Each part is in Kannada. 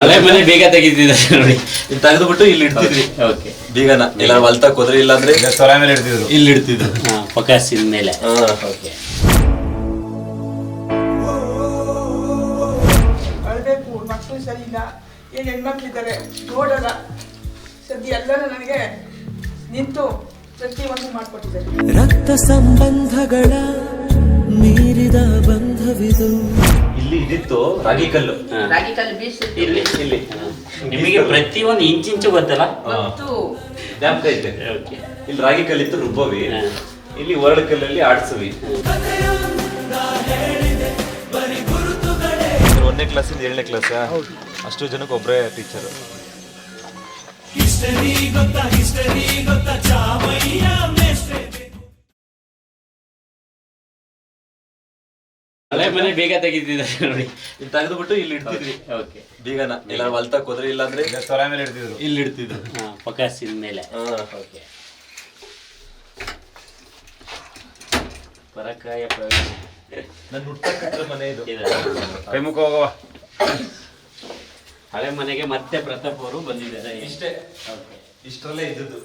ಹಳೆ ಮನೆ ಬೇಗ ತೆಗಿತಿದ್ದಾರೆ ನೋಡಿ. ತೆಗೆದುಬಿಟ್ಟು ಇಲ್ಲಿ ಇಡ್ತಿದ್ವಿ ಓಕೆ ಬೀಗನ ಇಲ್ಲ ಹೊಲ್ತಕ್ ಹೋದ್ರೆ ಇಲ್ಲಾಂದ್ರೆ ತೊಲೆ ಮೇಲೆ ಇಡ್ತಿದ್ರು. ಇಲ್ಲಿ ಇಡ್ತಿದ್ರು. ಪಕಾಸಿನ ಮೇಲೆ. ಹಾ. ಓಕೆ. ಅಳ್ಬೇಕು ಮಕ್ಕಳು ಸರಿ ಇಲ್ಲ ಏನು ಹೆಣ್ಮಕ್ಳಿದ್ದಾರೆ ನೋಡಲ್ಲ ಸದ್ಯ ಎಲ್ಲರೂ ನನಗೆ ನಿಂತು ಪ್ರತಿಯೊಂದು ಮಾಡಿಕೊಟ್ಟಿದ್ದಾರೆ. ರಕ್ತ ಸಂಬಂಧಗಳ ಮೀರಿದ ಬಂಧವಿದು. ಇಲ್ಲಿ ಇದಿತ್ತು ರಾಗಿ ಕಲ್ಲು. ರಾಗಿ ಕಲ್ಲು ಬೀಸ್ ಇಲ್ಲಿ ಇಲ್ಲಿ. ನಿಮಗೆ ಪ್ರತಿಯೊಂದು ಇಂಚಿಂಚು ಗೊತ್ತಲ್ಲ? ಮತ್ತು ಜ್ಞಾಪಕ ಐತೆ ಇಲ್ಲಿ ರಾಗಿ ಕಲ್ಲಿತ್ತು ರುಬ್ಬವಿ. ಇಲ್ಲಿ ಒರಳು ಕಲ್ಲಲ್ಲಿ ಆಡಿಸುವಿ. ಒಂದನೇ ಕ್ಲಾಸಿಂದ ಏಳನೇ ಕ್ಲಾಸ್ ಅಷ್ಟು ಜನಕ್ಕೆ ಒಬ್ಬರೇ ಟೀಚರ್ ಹಳೆ ಮನೆ ಬೇಗ ತೆಗಿತಿದ್ದಾರೆ ನೋಡಿ. ಇಲ್ಲಿ ತೆಗೆದ್ಬಿಟ್ಟು ಇಲ್ಲಿ ಇಡ್ತಿದ್ವಿ. ಓಕೆ. ಬೀಗನ ಇಲ್ಲ ಹೊಲ್ತಕ್ ಹೋದ್ರೆ ಇಲ್ಲಾಂದ್ರೆ ತೊಲೆ ಮೇಲೆ ಇಡ್ತಿದ್ರು. ಇಲ್ಲಿ ಇಡ್ತಿದ್ರು. ಪಕಾಸಿನ ಮೇಲೆ. ಹಾ. ಓಕೆ. ಪರಕಾಯ ಪ್ರವೇಶ ನನ್ನ ಹುಟ್ಟಕ್ಕ ಮನೆ ಇದು. ಇದೆ. ಕೈ ಮುಖ ಹೋಗವ ಹಳೆ ಮನೆಗೆ ಮತ್ತೆ ಪ್ರತಾಪ್ ಅವರು ಬಂದಿದ್ದಾರೆ. ಇಷ್ಟೇ. ಓಕೆ. ಇಷ್ಟರಲ್ಲೇ ಇದ್ದದ್ದು.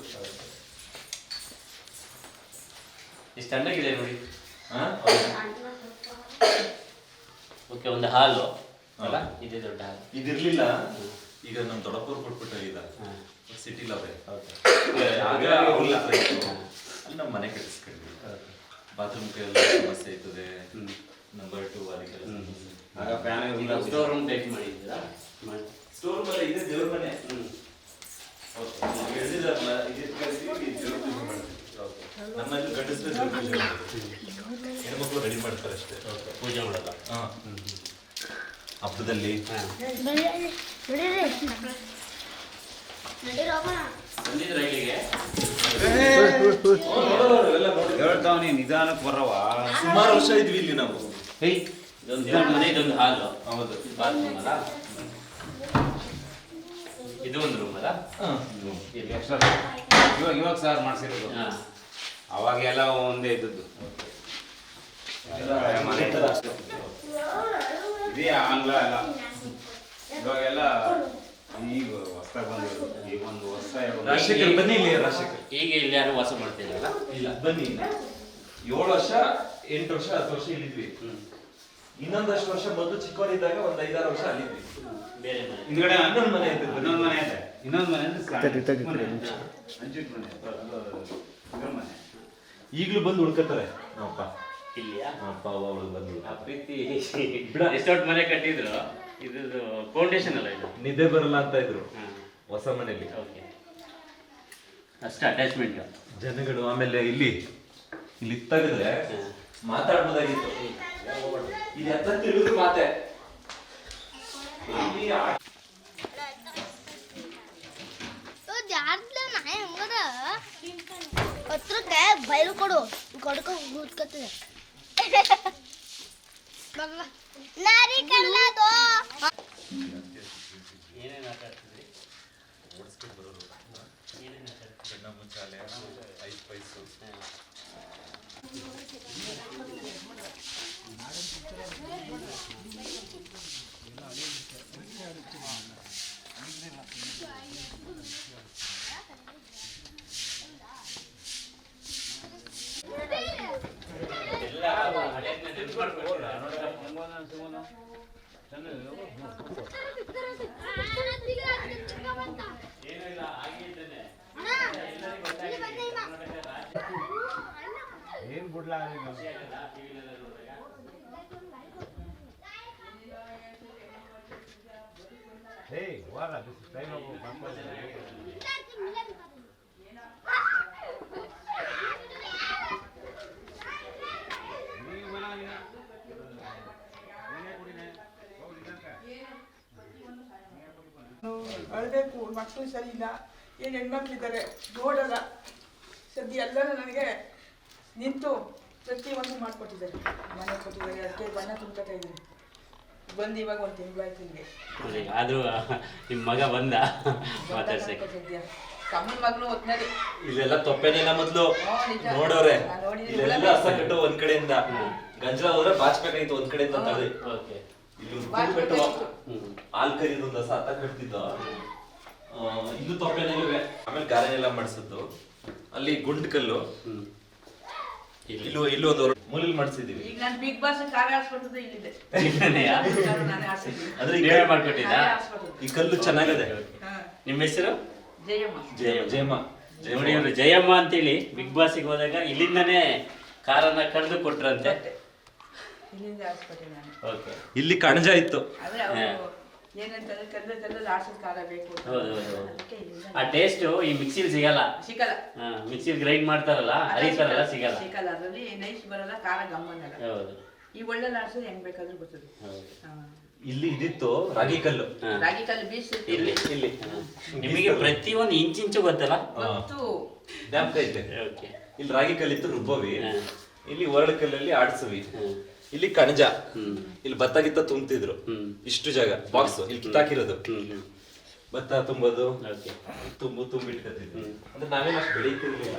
ಇಷ್ಟು ಚೆನ್ನಾಗಿದೆ ನೋಡಿ. ಹಾ? ಓಕೆ ಒಂದು ಹಾಲು ಅಲ್ಲ? ಇದೇ ದೊಡ್ಡ ಹಾಲು. ಇದಿರ್ಲಿಲ್ಲ. ಈಗ ನಮ್ಮ ದೊಡ್ಡಪ್ಪರು ಕೊಟ್ಬಿಟ್ಟು ಈಗ. ಹಾ. ಸಿಟಿ ಲವೇ ಓಕೆ ಆಗ ಅವ್ರ ಅಲ್ಲಿ ನಮ್ಮ ಮನೆ ಕಟ್ಟಿಸ್ಕೊಂಡ್ವಿ. ಬಾತ್ರೂಮ್ ಸಮಸ್ಯೆ ಇರ್ತದೆ. ನಂಬರ್ ಟು ಅದಕ್ಕೆಲ್ಲ ಸ್ಟೋರ್ ರೂಮ್ ಟೈಪ್ ಮಾಡಿದ್ದೀರಾ? ಮಾಡಿ. ಸ್ಟೋರ್ ಮನೆ ಇದೆ ದೇವ್ರ ಮನೆ. ನಮ್ಮಲ್ಲಿ ಗಂಡಸ್ರು ದೇವ್ರ ಪೂಜೆ ಮಾಡ್ತೀವಿ ಹೆಣ್ಮಕ್ಳು ರೆಡಿ ಮಾಡ್ತಾರೆ ಅಷ್ಟೇ. ಪೂಜೆ ಮಾಡಲ್ಲ ಹಾ. ಹಬ್ಬದಲ್ಲಿ. ಹೇಳ್ತಾವನಿ ನಿಧಾನಕ್ಕೆ ಬರವ ಸುಮಾರು ವರ್ಷ ಇದ್ವಿ ಇಲ್ಲಿ ನಾವು. ಇದೊಂದು ದೇವ್ರ ಮನೆ ಇದೊಂದು ಹಾಲು. ಹೌದು. ಬಾತ್ರೂಮ್ ಅಲ್ಲ? ಇದು ಒಂದು ರೂಮ್ ಅಲ್ಲ? ಇಲ್ಲಿ ಎಕ್ಸ್ಟ್ರಾ ಇವಾಗ ಇವಾಗ ಸಾರ್ ಮಾಡಿಸಿರೋದು. ಹಾಂ. ಅವಾಗೆಲ್ಲ ಒಂದೇ ಇದ್ದದ್ದು. ಇದೇ ಆಂಗ್ಲ ಎಲ್ಲ ಇವಾಗೆಲ್ಲ ಈಗ ಹೊಸ ಬಂದಿರೋದು ಈಗ ಒಂದು ವರ್ಷ. ರಾಜಶೇಖರ್ ಬನ್ನಿ ಇಲ್ಲಿ ರಾಜಶೇಖರ್ ಈಗ ಇಲ್ಲಿ ಯಾರು ವಾಸ ಮಾಡ್ತಿಲ್ಲ ಇಲ್ಲ ಬನ್ನಿ ಏಳು ವರ್ಷ ಎಂಟು ವರ್ಷ ಹತ್ತು ವರ್ಷ ಇಲ್ಲಿದ್ವಿ ಇನ್ನೊಂದಷ್ಟು ವರ್ಷ ಮೊದಲು ಚಿಕ್ಕವರಿದ್ದಾಗ ಒಂದ್ ಐದಾರು ವರ್ಷ ಅಲ್ಲಿದ್ವಿ ಹಿಂದ್ಗಡೆ ಇನ್ನೊಂದು ಮನೆ ಇತ್ತು ಇನ್ನೊಂದು ಮನೆ ಇದೆ ಇನ್ನೊಂದು ಮನೆ ಅಂದ್ರೆ ಮನೆ ಈಗ್ಲೂ ಬಂದು ಉಳ್ಕತಾರೆ ನಮ್ಮಪ್ಪ ಇಲ್ಲಿಯಾ? ಅಪ್ಪ ಅವಳು ಬಂದು ಆ ಪ್ರೀತಿ. ಎಷ್ಟೊಟ್ಟು ಮನೆ ಕಟ್ಟಿದ್ರು? ಇದು ಫೌಂಡೇಶನ್ ಅಲ್ಲ ಇದು? ನಿದ್ದೆ ಬರಲ್ಲ ಅಂತ ಇದ್ರು. ಹೊಸ ಮನೆಯಲ್ಲಿ. ಓಕೆ. ಅಷ್ಟು ಅಟ್ಯಾಚ್ಮೆಂಟ್ ಜನಗಳು ಆಮೇಲೆ ಇಲ್ಲಿ ಇಲ್ಲಿ ತೆಗೆದ್ರೆ ಮಾತಾಡ್ಬೋದಾಗಿತ್ತು. ಇದು ಎತ್ತ ತಿರುಗಿದ್ರು ಮಾತೆ. ಹತ್ರಕ್ಕೆ ಬಯಲು ಕೊಡು. ಕೊಡ್ಕ ಕೂತ್ಕೊತಿದೆ ನಾರಿ ಏನೂ ಇಲ್ಲ ಹಾಗೆ ಇದ್ದೇನೆ ಏನ್ ಬಿಡ್ಲಾ ಏಯ್ ವಾರ ಟೈಮ್ ಅಳ್ಬೇಕು ಮಕ್ಕಳು ಸರಿ ಇಲ್ಲ ಏನು ಹೆಣ್ಮಕ್ಳಿದ್ದಾರೆ ನೋಡಲ್ಲ. ಸದ್ಯ ಎಲ್ಲರೂ ನನಗೆ ನಿಂತು ಪ್ರತಿಯೊಂದು ಮಾಡಿಕೊಟ್ಟಿದ್ದಾರೆ. ಮನೆ ಕೊಟ್ಟಿದ್ದಾರೆ ಅದಕ್ಕೆ ಬಣ್ಣ ತುಂಬ್ಕೊತಾ ಇದ್ದೀನಿ ಬಂದು ಇವಾಗ ಒಂದು ತಿಂಗಳಾಯ್ತು ಆಯ್ತು ನೋಡಿ, ಆದ್ರೂ ನಿಮ್ಮ ಮಗ ಬಂದ? ಮಾತಾಡ್ಸಕ್ಕೆ. ಸದ್ಯ. ಕಮ್ಮನ ಮಗಳು ಒತ್ನಲ್ಲಿ ಇಲ್ಲೆಲ್ಲ ತೊಪ್ಪೆನೆಲ್ಲ ಮೊದ್ಲು. ನೋಡೋರೆ. ಇಲ್ಲೆಲ್ಲ ಹಸ ಕಟ್ಟು ಒಂದ್ ಕಡೆಯಿಂದ. ಗಂಜಲ ಹೋದ್ರೆ ಬಾಚ್ಬೇಕಾಗಿತ್ತು ಒಂದ್ ಕಡೆಯಿಂದ ಓಕೆ. ಇಲ್ಲಿ ಕಟ್ಟು ಹಾಲ್ ಕರಿದೊಂದು ಹಸ ಅತ್ತ ಕಟ್ತಿದ್ದ. ಆ, ತೊಪ್ಪೆನಲ್ಲಿವೆ ತೊಪ್ಪೆನಲ್ಲೂ ಆಮೇಲೆ ಗಾರೆನೆಲ್ಲ ಮಾಡಿಸಿದ್ದು. ಅಲ್ಲಿ ಗುಂಡ್ಕಲ್ಲು ಇಲ್ಲೂ ಇಲ್ಲೂ ಒಂದು ಮೂಲಲ್ಲಿ ಮಾಡಿಸಿದೀವಿ ಈಗ ನಾನು ಬಿಗ್ ಬಾಸ್ ಕಾರ್ ಆಡ್ಸ್ಕೊಟ್ಟದ್ದು ಇಲ್ಲಿದೆ. ಅಂದ್ರೆ ಈ ನೀವೇ ಕಲ್ಲು- ಮಾಡ್ಕೊಟ್ಟಿದ್ದಾ? ಈ ಕಲ್ಲು ಚೆನ್ನಾಗಿದೆ. ನಿಮ್ಮ ಹೆಸರು? ಜಯಮ್ಮ. ಜಯಮ್ಮ ಜಯಮ್ಮ. ನೋಡಿ ಇವ್ರು ಜಯಮ್ಮ ಅಂತೇಳಿ ಬಿಗ್ ಬಾಸ್ಗೆ ಹೋದಾಗ ಇಲ್ಲಿಂದನೇ ಕಾರನ್ನ ಕಳೆದು ಕೊಟ್ರಂತೆ. ಇಲ್ಲಿಂದ ಆಡ್ಸ್ಕೊಟ್ಟಿನಿ ನಾನು. ಓಕೆ. ಇಲ್ಲಿ ಕಣಜ ಇತ್ತು. ಏನಂತಂದ್ರೆ ಕಲ್ಲದ ಕಲ್ಲದ ಆಡ್ಸೋದ್ ಕಾಲ ಬೇಕು. ಹೌದು ಹೌದು ಹೌದು. ಅದಕ್ಕೆ ಇಲ್ಲಿಂದ ಆ ಟೇಸ್ಟ್ ಈ ಮಿಕ್ಸಿಲಿ ಸಿಗಲ್ಲ. ಸಿಗಲ್ಲ. ಮಿಕ್ಸಿಲಿ ಗ್ರೈಂಡ್ ಮಾಡ್ತಾರಲ್ಲ ಅರಿತಾರಲ್ಲ ಸಿಗಲ್ಲ. ಸಿಗಲ್ಲ. ಅದರಲ್ಲಿ ನೈಸ್ ಬರಲ್ಲ ಖಾರ ಗಮ್ಮನಲ್ಲ ಹೌದು. ಈ ಒಳ್ಳೆ ಆಡ್ಸೋದು ಹೆಂಗ್ ಬೇಕಾದ್ರೂ ಬರ್ತದೆ. ಹೌದು. ಹಾ. ಇಲ್ಲಿ ಇದಿತ್ತು ರಾಗಿ ಕಲ್ಲು. ಹಾ. ರಾಗಿ ಕಲ್ಲು ಬೀಸ್ ಇಲ್ಲಿ ಇಲ್ಲಿ. ಪ್ರತಿ ನಿಮಗೆ ಪ್ರತಿಯೊಂದು ಇಂಚಿಂಚು ಗೊತ್ತಲ್ಲ? ಮತ್ತು ಜ್ಞಾಪಕ ಐತೆ ಓಕೆ. ಇಲ್ಲಿ ರಾಗಿ ಕಲ್ಲಿತ್ತು ರುಬ್ಬವಿ. ಹಾ. ಇಲ್ಲಿ ಒರಳು ಕಲ್ಲಲ್ಲಿ ಆಡಿಸುವಿ. ಹ್ಮ್. ಇಲ್ಲಿ ಕಣಜ. ಇಲ್ಲಿ ಭತ್ತ ಗಿತ್ತ ತುಂಬ್ತಿದ್ರು. ಇಷ್ಟು ಜಾಗ ಬಾಕ್ಸ್ ಇಲ್ಲಿ ಕಿತ್ತಾಕಿರೋದು. ಭತ್ತ ತುಂಬೋದು ತುಂಬು ತುಂಬಿಟ್ಕೊತಿದ್ವಿ ಹ್ಮ್. ಅಂದ್ರೆ ನಾವೇನು ಅಷ್ಟು ಬೆಳೀತಿರ್ಲಿಲ್ಲ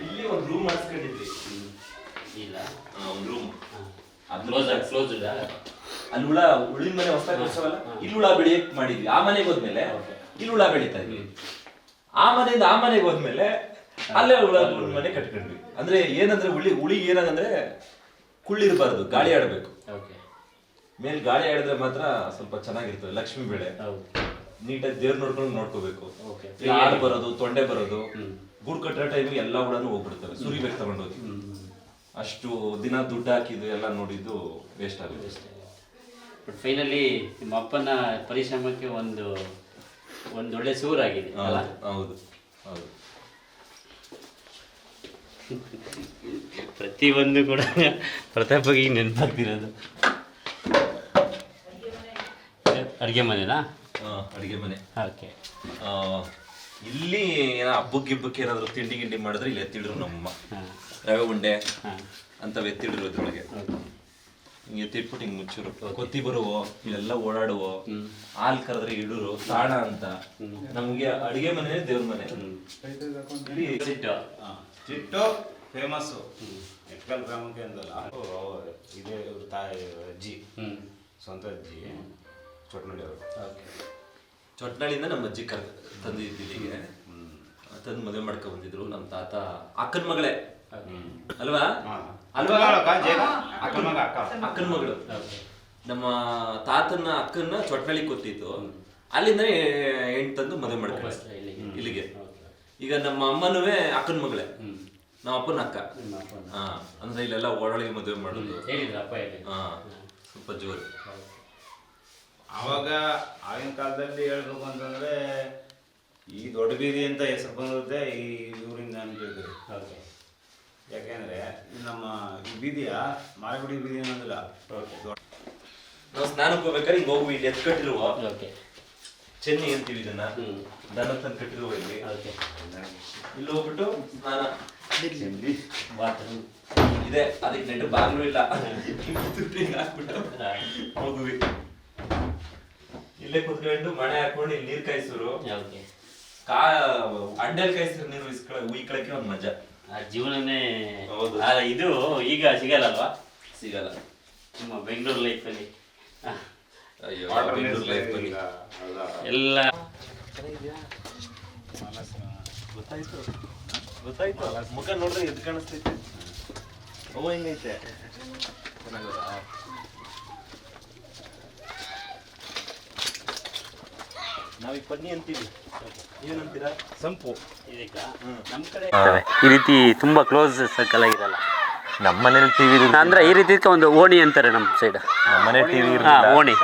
ಇಲ್ಲಿ ಒಂದು ರೂಮ್ ಮಾಡಿಸ್ಕೊಂಡಿದ್ವಿ. ಇಲ್ಲ. ಒಂದ್ ರೂಮ್ ಕ್ಲೋಸ್ ಕ್ಲೋಸ್ ಅಲ್ಲಿ ಹುಳ ಹುಳಿನ ಮನೆ ಹೊಸ ಕಟ್ಸವಲ್ಲ ಇಲ್ಲಿ ಹುಳ ಬೆಳೆಯಕ್ ಮಾಡಿದ್ವಿ. ಆ ಮನೆಗೆ ಹೋದ್ಮೇಲೆ ಇಲ್ಲಿ ಹುಳ ಬೆಳೀತಾ ಇದ್ವಿ. ಆ ಮನೆಯಿಂದ ಆ ಮನೆಗೆ ಹೋದ್ಮೇಲೆ ಅಲ್ಲೇ ಹುಳ ಮನೆ ಕಟ್ಕೊಂಡ್ವಿ ಅಂದ್ರೆ ಏನಂದ್ರೆ ಹುಳಿ ಹುಳಿ ಏನಂದ್ರೆ ಕುಳ್ಳಿರಬಾರ್ದು ಗಾಳಿ ಆಡಬೇಕು. ಓಕೆ. ಮೇಲ್ ಗಾಳಿ ಆಡಿದ್ರೆ ಮಾತ್ರ ಸ್ವಲ್ಪ ಚೆನ್ನಾಗಿರ್ತದೆ ಲಕ್ಷ್ಮಿ ಬೆಳೆ. ಹೌದು. ನೀಟಾಗಿ ದೇವ್ರ ನೋಡ್ಕೊಂಡು ನೋಡ್ಕೋಬೇಕು. ಆಡು ಬರೋದು ತೊಂಡೆ ಬರೋದು ಗೂಡು ಕಟ್ಟ ಟೈಮಿಗೆ ಎಲ್ಲ ಹುಳನು ಹೋಗ್ಬಿಡ್ತವೆ ಸುರಿಬೇಕು ತಗೊಂಡೋಗಿ. ಅಷ್ಟು ದಿನ ದುಡ್ಡು ಹಾಕಿದ್ದು ಎಲ್ಲ ನೋಡಿದ್ದು ವೇಸ್ಟ್ ಆಗುತ್ತೆ. ಬಟ್ ಫೈನಲಿ ನಿಮ್ಮ ಅಪ್ಪನ ಪರಿಶ್ರಮಕ್ಕೆ ಒಂದು ಒಂದು ಒಳ್ಳೆ ಸೂರಾಗಿದೆ ಹೌದು ಹೌದು. ಪ್ರತಿಯೊಂದು ಕೂಡ ಪ್ರತಾಪಿಗೆ ಈಗ ನೆನಪಾಗ್ತಿರೋದು. ಅಡುಗೆ ಮನೆನಾ? ಅಡುಗೆ ಮನೆ. ಓಕೆ. ಇಲ್ಲಿ ಏನೋ ಹಬ್ಬಕ್ಕೆ ಗಿಬ್ಬಕ್ಕೆ ಏನಾದ್ರು ತಿಂಡಿ ಗಿಂಡಿ ಮಾಡಿದ್ರೆ ಇಲ್ಲಿ ಎತ್ತಿಡ್ರು ನಮ್ಮಮ್ಮ ರವೆ ಉಂಡೆ ಹಾಂ. ಅಂತವ್ ಎತ್ತಿಡ್ರು ಇದ್ರೊಳಗೆ. ಹಿಂಗೆ ಎತ್ತಿಟ್ಬಿಟ್ಟು ಹಿಂಗೆ ಮುಚ್ಚರು. ಕೊತ್ತಿ ಬರುವೋ ಇಲ್ಲೆಲ್ಲ ಓಡಾಡುವೋ ಹಾಲು ಕರೆದ್ರೆ ಇಡುರು ತಾಣ ಅಂತ. ನಮಗೆ ಅಡುಗೆ ಮನೆ ದೇವ್ರ ಮನೆ. ಇಲ್ಲಿ ಚಿಟ್ಟು ಫೇಮಸ್ಸು ಎಟ್ಕಲ್ ಗ್ರಾಮಕ್ಕೆ ಅಂದಲ್ಲ. ಇದೇ ಇವ್ರ ತಾಯಿ ಅಜ್ಜಿ. ಸ್ವಂತ ಅಜ್ಜಿ. ಚೊಟ್ನಳ್ಳಿ ಅವರು ಓಕೆ. ಚೊಟ್ನಾಳಿಂದ ನಮ್ಮ ಅಜ್ಜಿ ಕರ್ ತಂದಿದ್ದು ಇಲ್ಲಿಗೆ ತಂದು ಮದುವೆ ಮಾಡ್ಕೊ ಬಂದಿದ್ರು ನಮ್ಮ ತಾತ ಅಕ್ಕನ ಮಗಳೇ. ಅಲ್ವಾ? ಅಲ್ವಾ? ಅಕ್ಕನ ಮಗ ಅಕ್ಕನ ಮಗಳು. ನಮ್ಮ ತಾತನ ಅಕ್ಕನ ಚೊಟ್ನಳ್ಳಿ ಕೂತಿತ್ತು ಅಲ್ಲಿಂದ ಹೆಣ್ಣು ತಂದು ಮದುವೆ ಮಾಡ್ಕೊಂಡು ಇಲ್ಲಿಗೆ. ಈಗ ನಮ್ಮ ಅಮ್ಮನೂ ಅಕ್ಕನ ಮಗಳೇ. ಹ್ಞೂ ನಮ್ಮ ಅಪ್ಪನ ಅಕ್ಕ. ನಿಮ್ಮ ಅಪ್ಪನ ಹಾ ಅಂದ್ರೆ ಇಲ್ಲೆಲ್ಲ ಓಡಾಳಿಗೆ ಮದುವೆ ಮಾಡೋದು. ಹೇಳಿದ್ರ ಅಪ್ಪ ಹೇಳಿ ಹಾ ಸ್ವಲ್ಪ ಜೋರು. ಅವಾಗ ಆಗಿನ ಕಾಲದಲ್ಲಿ ಹೇಳ್ಬೇಕು ಅಂತಂದ್ರೆ ಈ ದೊಡ್ಡ ಬೀದಿ ಅಂತ ಹೆಸರು ಬಂದಿರುತ್ತೆ ಈ ಊರಿಂದ ನಾನು ಓಕೆ ಯಾಕೆಂದ್ರೆ ನಮ್ಮ ಈ ಬೀದಿಯ ಮಾರಗುಡಿ ಬೀದಿ ಅನ್ನೋದಿಲ್ಲ. ದೊಡ್ಡ ನಾವು ಸ್ನಾನಕ್ಕೆ ಹೋಗ್ಬೇಕಾದ್ರೆ ಹಿಂಗ್ ಹೋಗ್ಬಿಟ್ಟು ಇಲ್ಲಿ ಎತ್ ಕಟ್ಟಿರುವ ಓಕೆ. ಚೆನ್ನಿ ಅಂತೀವಿ ಇದನ್ನ. ದನ ತಂದು ಕಟ್ಟಿರುವ ಇಲ್ಲಿ. ಇಲ್ಲಿ ಹೋಗ್ಬಿಟ್ಟು ಸ್ನಾನ. ಬಾತ್ರೂಮ್. ಇದೆ. ಅದಕ್ಕೆ ನೆಟ್ಟು ಬಾಗ್ಲು ಇಲ್ಲ. ಹಾಕ್ಬಿಟ್ಟು ಹೋಗುವಿ. ಇಲ್ಲೇ ಕುತ್ಕೊಂಡು ಮಣೆ ಹಾಕೊಂಡು ಇಲ್ಲಿ ನೀರ್ ಕಾಯಿಸೋರು. ಕಾ ಅಂಡಲ್ ಕಾಯಿಸಿದ್ರು ನೀರು ಇಸ್ಕೊಳ ಉಯ್ಕೊಳಕ್ಕೆ ಒಂದು ಮಜಾ. ಆ ಜೀವನನೇ ಇದು ಈಗ ಸಿಗಲ್ಲಲ್ವಾ ಸಿಗಲ್ಲ. ನಿಮ್ಮ ಬೆಂಗಳೂರು ಲೈಫಲ್ಲಿ ಎಲ್ಲ. ಗೊತ್ತಾಯ್ತು. ಗೊತ್ತಾಯ್ತು. ಮುಖ ನೋಡಿದ್ರೆ ಎದ್ ಕಾಣಿಸ್ತೈತೆ. ಹೆಂಗೈತೆ. ಚೆನ್ನಾಗದ ನಾವೀಗ ಪನ್ನಿ ಅಂತೀವಿ. ಏನಂತೀರಾ? ಸಂಪು. ಇದಕ್ಕ ನಮ್ಮ ಕಡೆ ಈ ರೀತಿ ತುಂಬಾ ಕ್ಲೋಸ್ ಸರ್ಕಲ್ ಆಗಿರಲ್ಲ ನಮ್ಮ ಮನೇಲಿ ಟಿವಿ ಅಂದ್ರೆ ಈ ರೀತಿ ಒಂದು ಓಣಿ ಅಂತಾರೆ ನಮ್ಮ ಸೈಡ್ ನಮ್ಮ ಮನೆ ಟಿವಿ ಓಣಿ.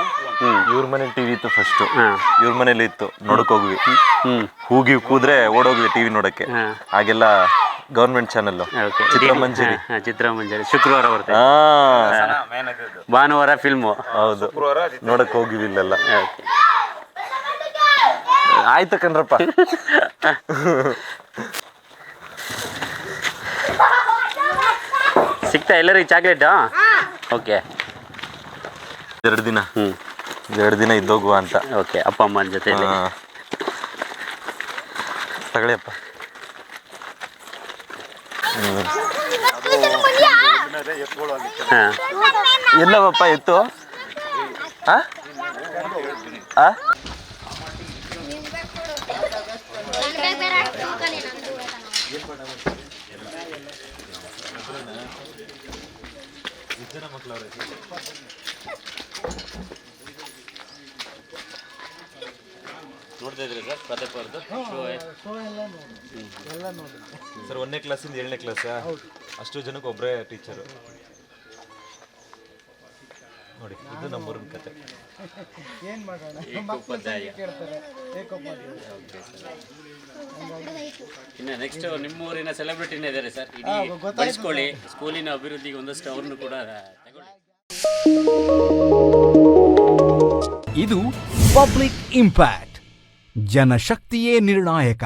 ಇವ್ರ ಮನೇಲಿ ಟಿವಿ ಇತ್ತು ಫಸ್ಟ್ ಹಾ. ಇವ್ರ ಮನೇಲಿ ಇತ್ತು. ನೋಡಕ್ ಹೋಗ್ವಿ. ಹ್ಮ್ ಹೂಗಿ ಕೂದ್ರೆ ಓಡೋಗ್ವಿ ಟಿವಿ ನೋಡಕ್ಕೆ. ಹಾ. ಹಾಗೆಲ್ಲ government channel okay Chitramanjari Chitramanjari ಶುಕ್ರವಾರ ಬರ್ತದೆ. ಭಾನುವಾರ ಫಿಲ್ಮು ಹೌದು. ನೋಡಕ್ ಹೋಗಿವಿ ಇಲ್ಲೆಲ್ಲ. ಓಕೆ ಆಯ್ತು ಕಣ್ರಪ್ಪ. ಸಿಗ್ತಾ ಎಲ್ಲರಿಗೆ ಚಾಕ್ಲೇಟಾ ಓಕೆ ಎರಡು ದಿನ. ಹ್ಞೂ ಎರಡು ದಿನ ಇದ್ದೋಗುವ ಅಂತ. ಓಕೆ ಅಪ್ಪ ಅಮ್ಮನ ಜೊತೆ ತಗೊಳ್ಳಿ ಅಪ್ಪ. ಮಕ್ಕಳಿಗೆ ಇತ್ತು ಹಾ. ಎಲ್ಲವಪ್ಪ ಎತ್ತು? ಆ? ಆ? ನೋಡ್ತಾ ಇದ್ರಿ ಸರ್ ಎಲ್ಲ ನೋಡಿ ಸರ್ ಒಂದನೇ ಕ್ಲಾಸಿಂದ ಏಳನೇ ಕ್ಲಾಸ್ ಅಷ್ಟು ಜನಕ್ಕೆ ಒಬ್ಬರೇ ಟೀಚರು ನೋಡಿ ಇದು ನಮ್ಮೂರಿನ ಕತೆ. ಏಕೋಪಾಧ್ಯಾಯ. ಇನ್ನು ನೆಕ್ಸ್ಟ್ ನಿಮ್ಮ ಊರಿನ ಸೆಲೆಬ್ರಿಟಿನೇ ಇದ್ದಾರೆ ಸರ್. ಇಡೀ ಬಳಸ್ಕೊಳ್ಳಿ ಸ್ಕೂಲಿನ ಅಭಿವೃದ್ಧಿಗೆ ಒಂದಷ್ಟು ಅವ್ರನ್ನು ಕೂಡ ತಗೊಳ್ಳಿ. ಇದು ಪಬ್ಲಿಕ್ ಇಂಪ್ಯಾಕ್ಟ್. ಜನಶಕ್ತಿಯೇ ನಿರ್ಣಾಯಕ